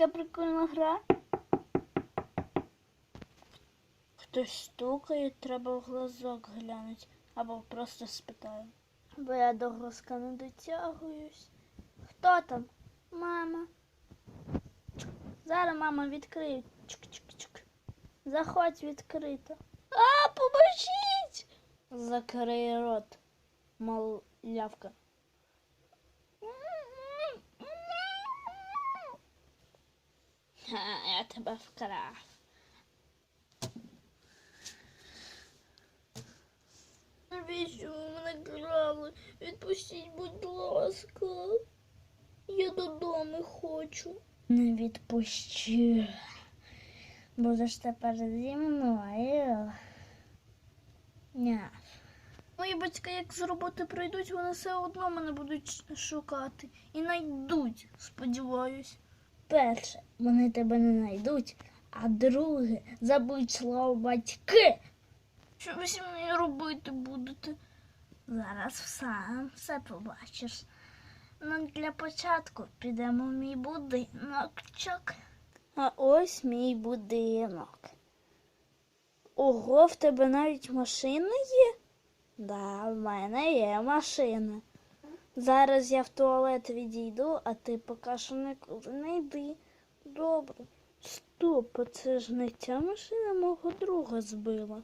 яка прикольна гра. Хтось стукає, треба в глазок глянуть. Або просто спитаю. Бо я до глазка не дотягуюсь. Хто там? Мама. Зараз мама відкриє. Чик-чик-чик. Заходь відкрито. А, поможіть! Закрий рот, малявка. я тебе вкрав. Навіщо ви мене крали? Відпустіть, будь ласка. Я додому хочу. Не відпущу. Будеш тепер зі мною. Ні. Мої батьки, як з роботи прийдуть, вони все одно мене будуть шукати. І найдуть, сподіваюсь. Перше, вони тебе не знайдуть, а друге, забудь слово батьки. Що ви зі мною робити будете? Зараз сам все побачиш. Ну, для початку підемо в мій будиночок. А ось мій будинок. Ого, в тебе навіть машина є? Да, в мене є машина. Зараз я в туалет відійду, а ти поки що нікуди не йди. Добре. Стоп, це ж не ця машина мого друга збила.